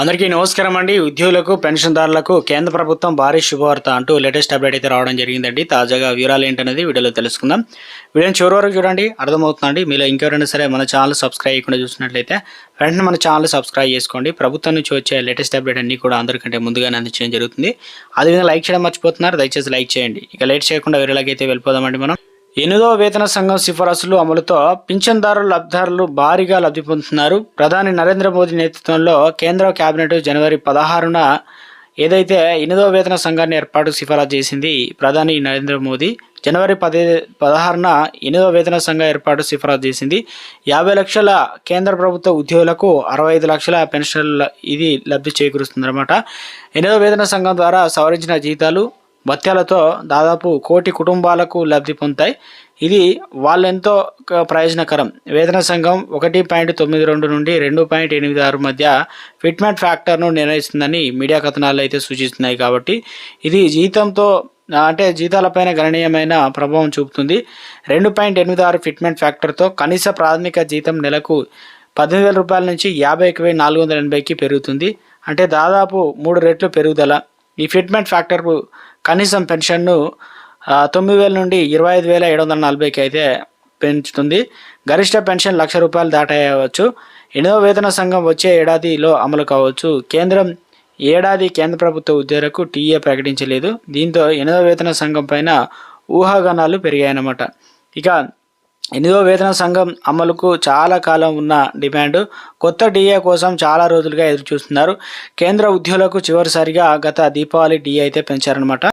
అందరికీ నమస్కారం అండి. ఉద్యోగులకు పెన్షన్దారులకు కేంద్ర ప్రభుత్వం భారీ శుభవార్త అంటూ లేటెస్ట్ అప్డేట్ అయితే రావడం జరిగిందండి. తాజాగా వివరాలు ఏంటనేది వీడియోలో తెలుసుకుందాం. వీడియోని చివరి వరకు చూడండి. అర్థమవుతుందండి మీలో ఇంకెవరైనా సరే మన ఛానల్ సబ్స్క్రైబ్ చేయకుండా చూసినట్లయితే వెంటనే మన ఛానల్ సబ్స్క్రైబ్ చేసుకోండి. ప్రభుత్వం నుంచి వచ్చే లేటెస్ట్ అప్డేట్ అన్ని కూడా అందరికంటే ముందుగానే అందించడం జరుగుతుంది. అదేవిధంగా లైక్ చేయడం మర్చిపోతున్నారు. దయచేసి లైక్ చేయండి. ఇక లేట్ చేయకుండా వేరేలాగైతే అయితే వెళ్ళిపోదామండి మనం. ఎనిమిదో వేతన సంఘం సిఫారసులు అమలుతో పింఛన్దారుల లబ్ధిదారులు భారీగా లబ్ధి పొందుతున్నారు. ప్రధాని నరేంద్ర మోదీ నేతృత్వంలో కేంద్ర కేబినెట్ జనవరి పదహారున ఏదైతే ఎనిమిదో వేతన సంఘాన్ని ఏర్పాటు సిఫారసు చేసింది ప్రధాని నరేంద్ర మోదీ జనవరి పది పదహారున ఎనిమిదో వేతన సంఘం ఏర్పాటు సిఫారసు చేసింది. యాభై లక్షల కేంద్ర ప్రభుత్వ ఉద్యోగులకు అరవై ఐదు లక్షల పెన్షన్ల ఇది లబ్ధి చేకూరుస్తుందన్నమాట. ఎనిమిదో వేతన సంఘం ద్వారా సవరించిన జీతాలు భత్యాలతో దాదాపు కోటి కుటుంబాలకు లబ్ధి పొందుతాయి. ఇది వాళ్ళెంతో ప్రయోజనకరం. వేతన సంఘం ఒకటి పాయింట్ తొమ్మిది రెండు నుండి రెండు పాయింట్ ఎనిమిది ఆరు మధ్య ఫిట్మెంట్ ఫ్యాక్టర్ను నిర్ణయిస్తుందని మీడియా కథనాలు అయితే సూచిస్తున్నాయి కాబట్టి ఇది జీతంతో అంటే జీతాలపైన గణనీయమైన ప్రభావం చూపుతుంది. రెండు పాయింట్ ఎనిమిది ఆరు ఫిట్మెంట్ ఫ్యాక్టర్తో కనీస ప్రాథమిక జీతం నెలకు పద్దెనిమిది వేల రూపాయల నుంచి యాభైకి వెయ్యి నాలుగు వందల ఎనభైకి పెరుగుతుంది. అంటే దాదాపు మూడు రెట్లు పెరుగుదల ఈ ఫిట్మెంట్ ఫ్యాక్టర్ కనీసం పెన్షన్ను తొమ్మిది వేల నుండి ఇరవై ఐదు వేల ఏడు వందల నలభైకి అయితే పెంచుతుంది. గరిష్ట పెన్షన్ లక్ష రూపాయలు దాటవచ్చు. ఎనిమిదవ వేతన సంఘం వచ్చే ఏడాదిలో అమలు కావచ్చు. కేంద్రం ఏడాది కేంద్ర ప్రభుత్వ ఉద్యోగులకు టీఏ ప్రకటించలేదు. దీంతో ఎనిమిదవ వేతన సంఘం పైన ఊహాగానాలు పెరిగాయన్నమాట. ఇక ఎనిమిదో వేతన సంఘం అమలుకు చాలా కాలం ఉన్న డిమాండ్. కొత్త డిఏ కోసం చాలా రోజులుగా ఎదురు చూస్తున్నారు కేంద్ర ఉద్యోగులకు చివరిసారిగా గత దీపావళి డిఏ అయితే పెంచారనమాట